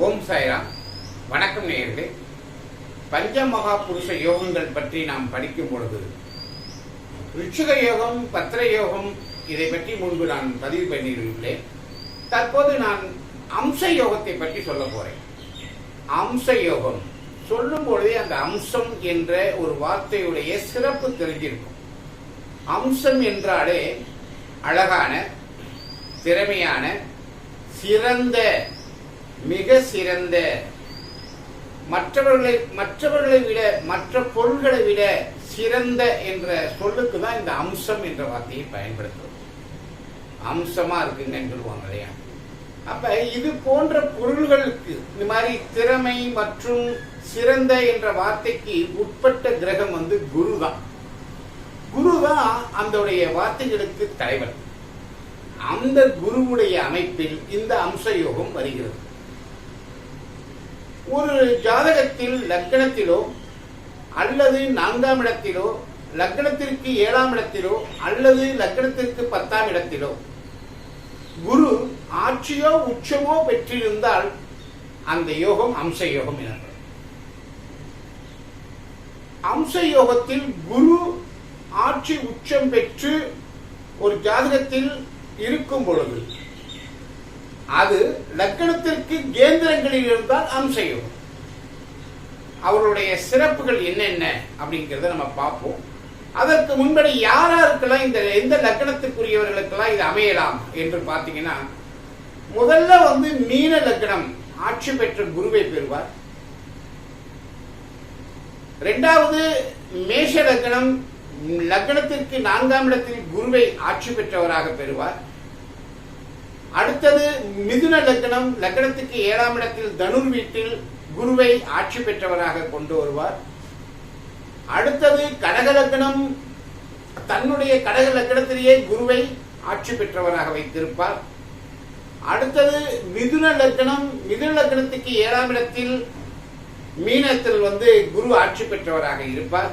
ஓம் சாய்ராம். வணக்கம் நேயர்களே. பஞ்சமகா புருஷ யோகங்கள் பற்றி நாம் படிக்கும் பொழுது ரிச்சுக யோகம் பத்திர யோகம் இதை பற்றி முன்பு நான் பதிவு பண்ணியிருக்கிறேன் தற்போது நான் அம்ச யோகத்தை பற்றி சொல்ல போறேன். அம்ச யோகம். சொல்லும் பொழுதே அந்த அம்சம் என்ற ஒரு வார்த்தையுடைய சிறப்பு தெரிஞ்சிருக்கும். அம்சம் என்றாலே அழகான திறமையான சிறந்த மிக சிறந்த. மற்றவர்களை மற்றவர்களை விட மற்ற பொருள்களை விட சிறந்த என்ற சொல்லுக்கு தான் இந்த அம்சம் என்ற வார்த்தையை பயன்படுத்துவோம் அம்சமா இருக்குங்கன்னு சொல்லுவாங்க இல்லையா? அப்ப இது போன்ற பொருள்களுக்கு இந்த மாதிரி திறமை மற்றும் சிறந்த என்ற வார்த்தைக்கு உட்பட்ட கிரகம் வந்து குரு தான். குரு தான் அந்தோடைய வார்த்தைகளுக்கு தலைவர் அந்த குருவுடைய அமைப்பில் இந்த அம்ச யோகம் வருகிறது. ஒரு ஜாதகத்தில் லக்கணத்திலோ அல்லது நான்காம் இடத்திலோ லக்கணத்திற்கு ஏழாம் இடத்திலோ அல்லது லக்கணத்திற்கு பத்தாம் இடத்திலோ. குரு ஆட்சியோ உச்சமோ பெற்றிருந்தால் அந்த யோகம் அம்ச யோகம் எனப்படும் அம்ச யோகத்தில் குரு ஆட்சி உச்சம் பெற்று ஒரு ஜாதகத்தில் இருக்கும் பொழுது அது லக்கணத்திற்கு கேந்திரங்களில் இருந்தால் அம்ச அவருடைய சிறப்புகள் என்னென்ன அப்படிங்கிறத நம்ம பார்ப்போம். அதற்கு முன்படி யாராருக்கெல்லாம் இந்த எந்த லக்கணத்துக்குரியவர்களுக்கெல்லாம் இது அமையலாம் என்று பார்த்தீங்கன்னா முதல்ல வந்து மீன லக்கணம் ஆட்சி பெற்ற குருவை பெறுவார். ரெண்டாவது மேஷ லக்கணம் லக்கணத்திற்கு நான்காம் இடத்தில் குருவை ஆட்சி பெற்றவராக பெறுவார். அடுத்தது மிதுன லக்னம். லக்னத்துக்கு ஏழாம் இடத்தில் தனுர் வீட்டில் குருவை ஆட்சி பெற்றவராக கொண்டு வருவார். அடுத்தது கடக லக்னம். தன்னுடைய கடக லக்கணத்திலேயே குருவை ஆட்சி பெற்றவராக வைத்திருப்பார். அடுத்தது மிதுன லக்னம். மிதுன லக்னத்துக்கு ஏழாம் இடத்தில் மீனத்தில் வந்து குரு ஆட்சி பெற்றவராக இருப்பார்.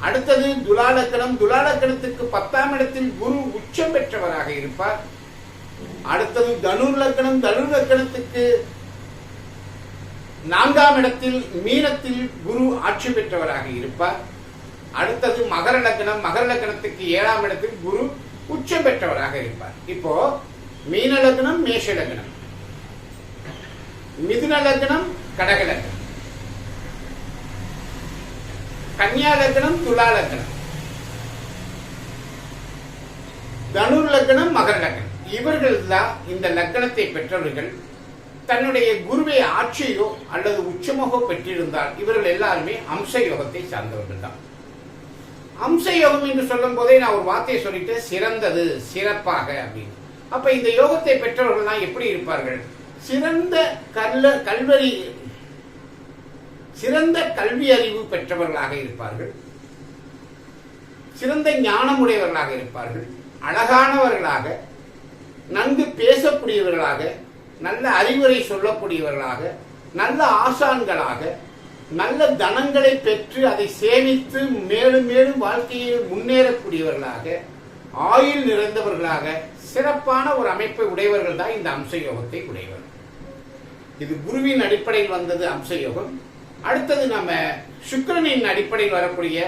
அடுத்தது துலாலக்கணம் துலாலக்கணத்துக்கு பத்தாம் இடத்தில் குரு உச்சம் பெற்றவராக இருப்பார். அடுத்தது தனுர் லக்கணம் தனுர் லக்கணத்துக்கு நான்காம் இடத்தில் மீனத்தில் குரு ஆட்சி பெற்றவராக இருப்பார். அடுத்தது மகர லக்கணம் மகர லக்கணத்துக்கு ஏழாம் இடத்தில் குரு உச்சம் பெற்றவராக இருப்பார். இப்போ மீன லக்னம் மேஷ லக்னம் மிதுன லக்னம் கடக லக்னம் கன்யா லக்னம் துலா லக்னம் தனுர் லக்னம் மகர லக்னம் இவர்கள் தான் இந்த லக்கணத்தை பெற்றவர்கள். தன்னுடைய குருவை ஆட்சியோ அல்லது உச்சமோ பெற்றிருந்தால் இவர்கள் எல்லாருமே அம்ச யோகத்தை சார்ந்தவர்கள் தான் அம்ச யோகம் என்று சொல்லும் போதே நான் ஒரு வார்த்தையை சொல்லிட்டு சிறந்தது சிறப்பாக அப்படின்னு. அப்ப இந்த யோகத்தை பெற்றவர்கள்லாம் எப்படி இருப்பார்கள்? சிறந்த கல்ல கல்வரி சிறந்த கல்வி அறிவு பெற்றவர்களாக இருப்பார்கள். சிறந்த ஞானமுடையவர்களாக இருப்பார்கள். அழகானவர்களாக சொல்லக்கூடியவர்களாக நல்ல அறிவுரை சொல்லக்கூடியவர்களாக நல்ல ஆசான்களாக நல்ல தனங்களை பெற்று அதை சேமித்து மேலும் மேலும் வாழ்க்கையில் முன்னேறக்கூடியவர்களாக ஆயுள் நிறைந்தவர்களாக சிறப்பான ஒரு அமைப்பை உடையவர்கள் தான் இந்த அம்ச யோகத்தை உடையவர் இது குருவின் அடிப்படையில் வந்தது அம்ச யோகம் அடுத்தது நம்ம சுக்கரனின் அடிப்படையில் வரக்கூடிய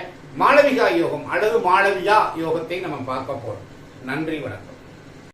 மாளவிகா யோகம் அல்லது மாளவியா யோகத்தை நம்ம பார்க்க போறோம். நன்றி வணக்கம்.